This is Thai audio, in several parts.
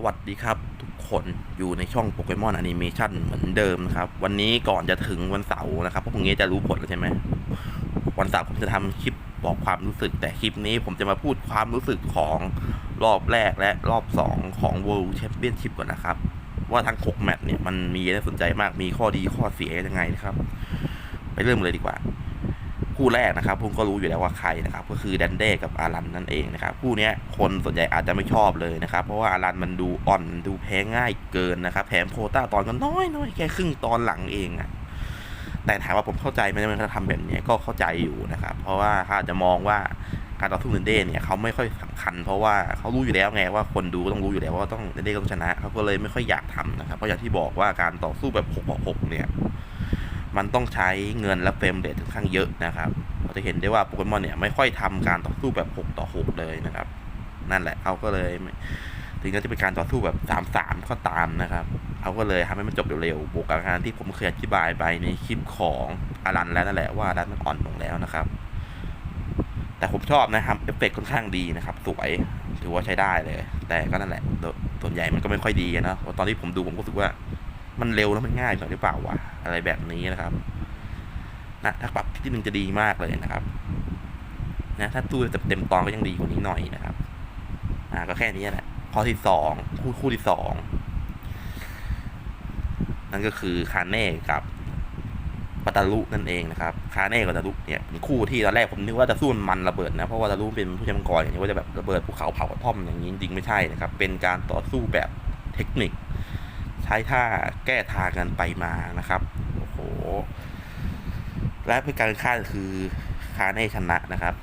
สวัสดีครับทุกคนอยู่ในช่องโปเกมอนแอนิเมชันเหมือนเดิมนะครับ วันนี้ก่อนจะถึงวันเสาร์นะครับเพราะพรุ่งนี้จะรู้ผลแล้วใช่ไหมวันเสาร์ผมจะทำคลิปบอกความรู้สึก แต่คลิปนี้ผมจะมาพูดความรู้สึกของรอบแรกและรอบ 2 ของ World Championship ก่อนนะครับ ว่าทั้ง 6 แมตช์เนี่ยมันมีอะไรน่าสนใจมากมีข้อดีข้อเสียยังไงนะครับ ไปเริ่มเลยดีกว่า คู่แรกนะครับผมก็รู้อยู่แล้วว่าใครนะครับก็คือแดนเด้กับอารันนั่นเองนะครับคู่นี้คนส่วนใหญ่อาจจะไม่ชอบเลยนะครับเพราะว่าอารันมันดูอ่อนดูแพ้ง่ายเกินนะครับแถมโคต้าตอนก็น้อยน้อยแค่ครึ่งตอนหลังเองอะแต่ถามว่าผมเข้าใจไหมมันเขาทำแบบนี้ก็เข้าใจอยู่นะครับเพราะว่าเขาอาจจะมองว่าการต่อสู้แดนเด้เนี่ยเขาไม่ค่อยสำคัญ เพราะว่าเขารู้อยู่แล้วไงว่าคนดูก็ต้องรู้อยู่แล้วว่าต้องแดนเด้ต้องชนะเขาก็เลยไม่ค่อยอยากทำนะครับเพราะอย่างที่บอกว่าการต่อสู้แบบ6ต่อ6เนี่ย มันต้องใช้เงินและเฟรมเรทค่อนข้างเยอะนะครับเราจะเห็นได้ว่าโปเกมอนเนี่ยไม่ค่อยทำการต่อสู้แบบ 6 ต่อ 6 เลยนะครับ นั่นแหละเขาก็เลยถึงจะเป็นการต่อสู้แบบ 3 3 ก็ตามนะครับเขาก็เลยทำให้มันจบเร็วๆบวกกับการที่ผมเคยอธิบายไปในคลิปของอารันแล้วนั่นแหละว่าอารันมันอ่อนลงแล้วนะครับ แต่ผมชอบนะครับเอฟเฟกต์ค่อนข้างดีนะครับ สวยถือว่าใช้ได้เลย แต่ก็นั่นแหละส่วนใหญ่มันก็ไม่ค่อยดีนะตอนที่ผมดูผมก็รู้สึกว่า มันเร็วแล้วมันง่ายหน่อยหรือเปล่าวะอะไรแบบนี้นะครับนะถ้าปรับที่หนึ่งจะดีมากเลยนะครับนะถ้าตู้เต็มตอนก็ยังดีกว่านี้หน่อยนะครับอ่าก็แค่นี้แหละข้อที่สองคู่คู่ที่สองนั่นก็คือคาเน่กับปัตาลุนั่นเองนะครับคาเน่กับปัตาลุเนี่ยเป็นคู่ที่ตอนแรกผมนึกว่าจะสู้มันระเบิดนะเพราะว่าปัตาลุเป็นผู้ชมังกรอย่างนี้ว่าจะแบบระเบิดภูเขาเผากระท่อมอย่างนี้จริงไม่ใช่นะครับ เป็นการต่อสู้แบบเทคนิค ช้ท่าแก้ทางกันไปมานะครับ โอ้โห และเป็นการคาดคือคาเน่ชนะนะครับ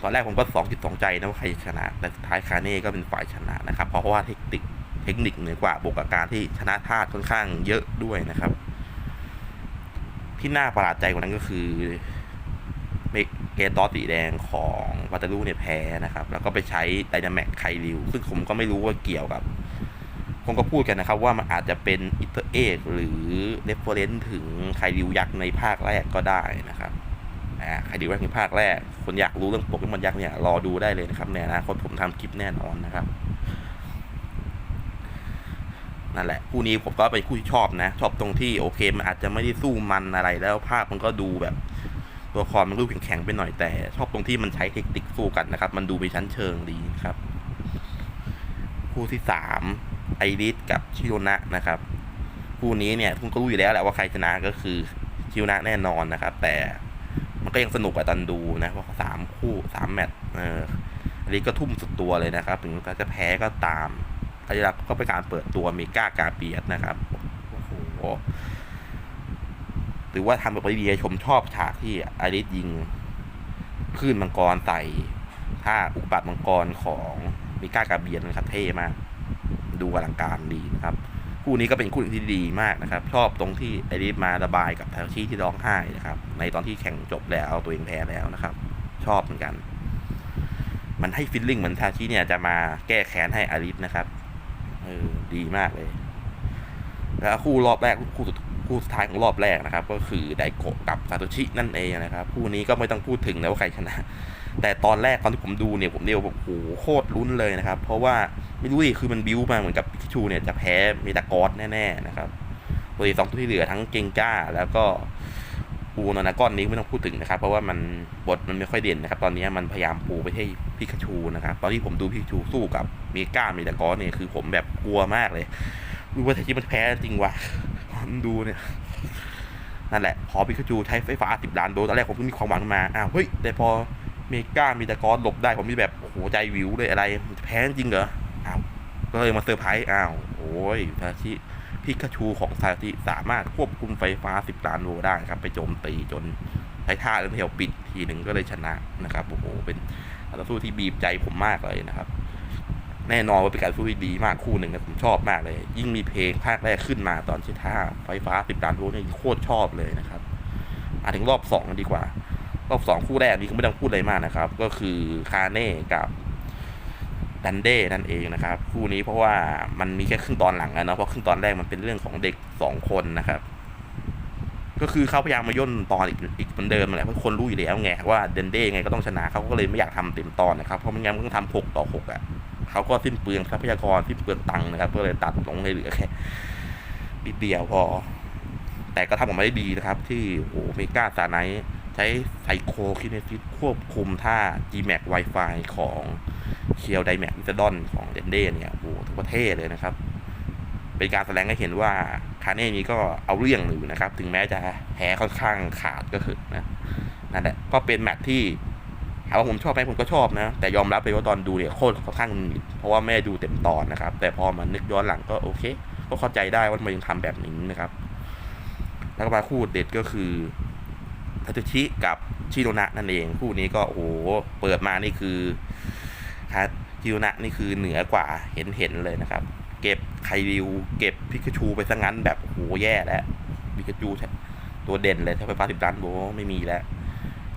ตอนแรกผมก็สองจิตสองใจนะว่าใครชนะ แต่สุดท้ายคาเน่ก็เป็นฝ่ายชนะนะครับ เพราะว่าเทคนิคเทคนิคเหนือกว่าบวกกับการที่ชนะท่าค่อนข้างเยอะด้วยนะครับ ที่น่าประหลาดใจกว่านั้นก็คือเกตอสีแดงของวัตารูเนี่ยแพ้นะครับ แล้วก็ไปใช้ไดนาแม็กไคริว ซึ่งผมก็ไม่รู้ว่าเกี่ยวกับ ผมก็พูดกันนะครับว่ามันอาจจะเป็นอิตเตอร์เอกหรือเรฟเฟอเรนซ์ถึงไคริวยักษ์ในภาคแรกก็ได้นะครับอ่าไครดิวยักในภาคแรก คนอยากรู้เรื่องโปเกมอนยักษ์เนี่ยรอดูได้เลยนะครับในอนาคตผมทำคลิปแน่นอนนะครับนั่นแหละคู่นี้ผมก็เป็นคู่ที่ชอบนะ ชอบตรงที่โอเคมันอาจจะไม่ได้สู้มันอะไรแล้วภาพมันก็ดูแบบ ตัวละครมันรูปแข็งๆไปหน่อยแต่ ชอบตรงที่มันใช้เทคนิคสู้กันนะครับ มันดูมีชั้นเชิงดีนะครับ คู่ที่สาม ไอริสกับชิโรนะนะครับคู่นี้เนี่ยคุณก็รู้อยู่แล้วแหละว่าใครชนะก็คือชิโรนะแน่นอนนะครับ แต่มันก็ยังสนุกกว่าตอนดูนะเพราะสามคู่สามแมตช์เอออริสก็ทุ่มสุดตัวเลยนะครับ ถึงจะแพ้ก็ตามอาริรักก็เป็นการเปิดตัวเมกากาเปียสนะครับโอ้โหหรือว่าทำแบบไปดีชมชอบฉากที่ไอริสยิงคลื่นมังกรใส่ท่าอุกบาทมังกรของเมกากาเบียนนะครับเท่มาก ดูอลังการดีนะครับ คู่นี้ก็เป็นคู่ที่ดีมากนะครับ ชอบตรงที่ไอริสมาระบายกับทาชิที่ร้องไห้นะครับ ในตอนที่แข่งจบแล้วตัวเองแพ้แล้วนะครับ ชอบเหมือนกัน มันให้ฟิลลิ่งเหมือนทาชิเนี่ยจะมาแก้แค้นให้ไอริสนะครับเออดีมากเลย แล้วคู่รอบแรกคู่สุดคู่สุดท้ายของรอบแรกนะครับ ก็คือไดโกะกับซาโตชินั่นเองนะครับ คู่นี้ก็ไม่ต้องพูดถึงแล้วว่าใครชนะ แต่ตอนแรกตอนที่ผมดูเนี่ยผมเดียวแบบโอ้โหโคตรลุ้นเลยนะครับ เพราะว่าไม่รู้ดิคือมันบิวมาเหมือนกับพิชูเนี่ยจะแพ้เมตากอสแน่ๆนะครับตัวอีกสองตัวที่เหลือทั้งเกงก้า แล้วก็ปูนานากอนนี้ไม่ต้องพูดถึงนะครับ เพราะว่ามันบทมันไม่ค่อยเด่นนะครับ ตอนนี้มันพยายามปูไปให้พิกาชูนะครับ ตอนที่ผมดูพิกาชูสู้กับเมก้าเมตากอสเนี่ยคือผมแบบกลัวมากเลยรู้ว่าแต่ที่มันแพ้จริงวะดูเนี่ยนั่นแหละ พอพิกาชูใช้ไฟฟ้าสิบล้านโดสตอนแรกผมก็มีความหวังมา อ้าว เฮ้ย แต่พอ เมก้ามีตะกอนหลบได้ผมมีแบบโอ้โหใจวิวเลยอะไรแพ้จริงเหรออ้าวก็เลยมาเซอร์ไพรส์อ้าวโอ้ยทาชิพิกาชูของซาชิสามารถควบคุมไฟฟ้าสิบล้านโวลต์ได้ครับ ไปโจมตีจนใช้ท่าเล่นเทลปิดทีหนึ่งก็เลยชนะนะครับโอ้โหเป็นการสู้ที่บีบใจผมมากเลยนะครับ แน่นอนว่าเป็นการสู้ที่ดีมากคู่หนึ่งนะผมชอบมากเลย ยิ่งมีเพลงภาคแรกขึ้นมาตอนใช้ท่าไฟฟ้าสิบล้านโวลต์เนี่ยโคตรชอบเลยนะครับมาถึงรอบสองกันดีกว่า รอบสองคู่แรกนี้ก็ไม่ต้องพูดอะไรมากนะครับ ก็คือคาเน่กับดันเด้นั่นเองนะครับ คู่นี้เพราะว่ามันมีแค่ครึ่งตอนหลังอะเนาะเพราะครึ่งตอนแรกมันเป็นเรื่องของเด็กสองคนนะครับ ก็คือเขาพยายามมาย่นตอนอีกอีกเหมือนเดิมแหละเพราะคนรู้อยู่แล้วไงว่าเดนเด้ไงก็ต้องชนะเขาก็เลยไม่อยากทำเต็มตอนนะครับเพราะไม่งั้นมันต้องทำหกต่อหกอะเขาก็สิ้นเปลืองทรัพยากรสิ้นเปลืองตังค์นะครับก็เลยตัดลงให้เหลือแค่นิดเดียวพอแต่ก็ทำออกมาได้ดีนะครับ ที่โอ้เมกาซาไนใช้ไซโคคิเนซิสควบคุมท่า Gmax Wi-Fi ของเคียวไดแม็กวิซดอนของเดนเดเนี่ยโอ้ทุกประเทศเลยนะครับ เป็นการแสดงให้เห็นว่าคาเน่นี้ก็เอาเรื่องอยู่นะครับ ถึงแม้จะแพ้ค่อนข้างขาดก็คือนะนั่นแหละก็เป็นแมตช์ที่ถามว่าผมชอบไหมผมก็ชอบนะ แต่ยอมรับเลยว่าตอนดูเนี่ยโคตรค่อนข้างเพราะว่าไม่ได้ดูเต็มตอนนะครับ แต่พอมานึกย้อนหลังก็โอเค ก็เข้าใจได้ว่ามันยังทำแบบนี้นะครับ แล้วก็มาคู่เด็ดก็คือ ทาตุชิกับชิโนนะนั่นเอง คู่นี้ก็โอ้โหเปิดมานี่คือครับชิโนนะนี่คือเหนือกว่าเห็นเห็นเลยนะครับ เก็บไคริวเก็บพิกาชูไปซะงั้นแบบโอ้โหแย่แล้วพิกาชูตัวเด่นเลยถ้าไฟฟ้าสิบล้านโวลต์ไม่มีแล้ว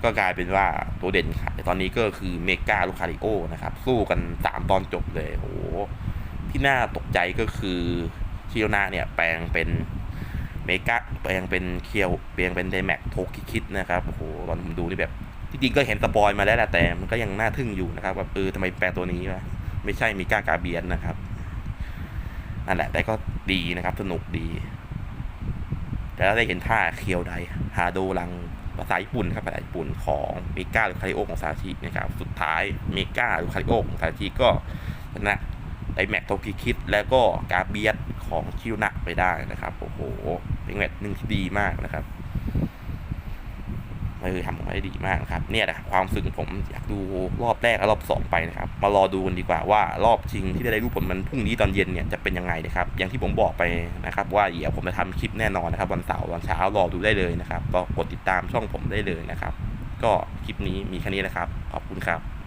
ก็กลายเป็นว่าตัวเด่นค่ะตอนนี้ก็คือเมกาลูคาริโอนะครับ สู้กันสามตอนจบเลยโอ้โหที่น่าตกใจก็คือชิโนนะเนี่ยแปลงเป็น เมกาแปลงเป็นเคียวแปลงเป็นไดแม็กโทคิคิดนะครับโอ้โหตอนผมดูนี่แบบจริงๆก็เห็นสปอยมาแล้วแหละแต่มันก็ยังน่าทึ่งอยู่นะครับว่าเออทำไมแปลตัวนี้วะไม่ใช่มิกากาเบียนนะครับนั่นแหละแต่ก็ดีนะครับ สนุกดีแต่เราได้เห็นท่าเคียวไดฮาโดลังภาษาญี่ปุ่นครับภาษาญี่ปุ่นของเมกาหรือคาริโอของซาชินะครับ สุดท้ายเมกาหรือคาริโอของซาชิก็ชนะไดแม็กโทกิคิดแล้วก็กาเบียส ของคิวหนะไปได้นะครับโอ้โหเป็นแมตช์หนึ่งที่ดีมากนะครับเออทำออกมาได้ดีมากครับเนี่ยแหละความสึกขผมอยากดูรอบแรกและรอบสองไปนะครับ มารอดูกันดีกว่าว่ารอบชิงที่จะได้รู้ผลมันพรุ่งนี้ตอนเย็นเนี่ยจะเป็นยังไงนะครับ อย่างที่ผมบอกไปนะครับ ว่าเดี๋ยวผมจะทำคลิปแน่นอนนะครับ วันเสาร์วันเช้ารอดูได้เลยนะครับก็กดติดตามช่องผมได้เลยนะครับ ก็คลิปนี้มีแค่นี้นะครับขอบคุณครับ